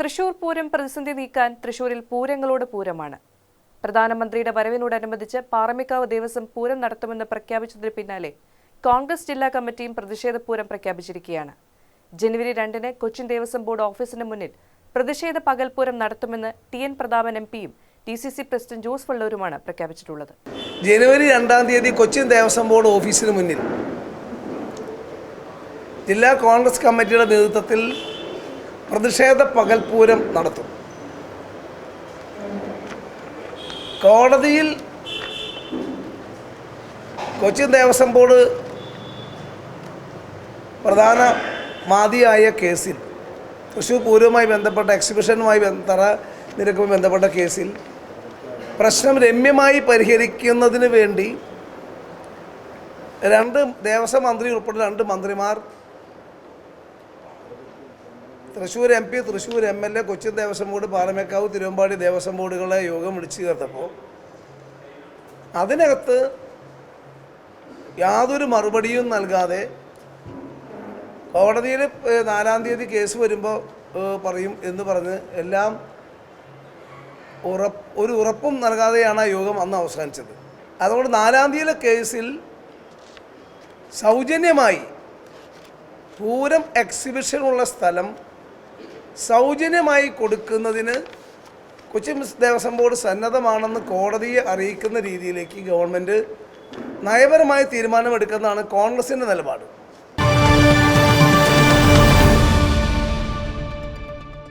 തൃശൂർ പൂരം പ്രതിസന്ധി നീക്കാൻ തൃശൂരിൽ പൂരങ്ങളോട് പൂരമാണ്. പ്രധാനമന്ത്രിയുടെ വരവിനോടനുബന്ധിച്ച് പാറമേക്കാവ് ദേവസ്വം പൂരം നടത്തുമെന്ന് പ്രഖ്യാപിച്ചതിന് പിന്നാലെ കോൺഗ്രസ് ജില്ലാ കമ്മിറ്റിയും പ്രതിഷേധ പൂരം പ്രഖ്യാപിച്ചിരിക്കുകയാണ്. ജനുവരി രണ്ടിന് കൊച്ചിൻ ദേവസ്വം ബോർഡ് ഓഫീസിന് മുന്നിൽ പ്രതിഷേധ പകൽപൂരം നടത്തുമെന്ന് ടി എൻ പ്രതാപൻ എം പിയും D C C president Jose വള്ളൂരുമാണ് പ്രഖ്യാപിച്ചിട്ടുള്ളത്. ജനുവരി രണ്ടാം തീയതി കൊച്ചിൻ ദേവസ്വം ബോർഡ് ഓഫീസിന് മുന്നിൽ ജില്ലാ കോൺഗ്രസ് കമ്മിറ്റിയുടെ നേതൃത്വത്തിൽ പ്രതിഷേധ പകൽപൂരം നടത്തും. കോടതിയിൽ കൊച്ചി ദേവസ്വം ബോർഡ് പ്രധാന മാതിയായ കേസിൽ തൃശ്ശൂർ പൂരവുമായി ബന്ധപ്പെട്ട എക്സിബിഷനുമായി തറ നിരക്കുമായി ബന്ധപ്പെട്ട കേസിൽ പ്രശ്നം രമ്യമായി പരിഹരിക്കുന്നതിന് വേണ്ടി രണ്ട് ദേവസ്വം മന്ത്രി ഉൾപ്പെടെ രണ്ട് മന്ത്രിമാർ Thrissur M P Thrissur M L A Cochin Devaswom board Paramekkavu Thiruvambady Devaswom ബോർഡുകളെ യോഗം വിളിച്ചു ചേർത്തപ്പോൾ അതിനകത്ത് യാതൊരു മറുപടിയും നൽകാതെ കോടതിയിൽ നാലാം തീയതി കേസ് വരുമ്പോൾ പറയും എന്ന് പറഞ്ഞ് എല്ലാം ഉറപ്പ് ഒരു ഉറപ്പും നൽകാതെയാണ് ആ യോഗം അന്ന് അവസാനിച്ചത്. അതുകൊണ്ട് നാലാം തീയതിയിലെ കേസിൽ സൗജന്യമായി പൂരം എക്സിബിഷനുള്ള സ്ഥലം സൗജന്യമായി കൊടുക്കുന്നതിന് കൊച്ചി ദേവസ്വം ബോർഡ് സന്നദ്ധമാണെന്ന് കോടതിയെ അറിയിക്കുന്ന രീതിയിലേക്ക് ഗവൺമെന്റ് നയപരമായ തീരുമാനമെടുക്കുന്നതാണ് കോൺഗ്രസിന്റെ നിലപാട്.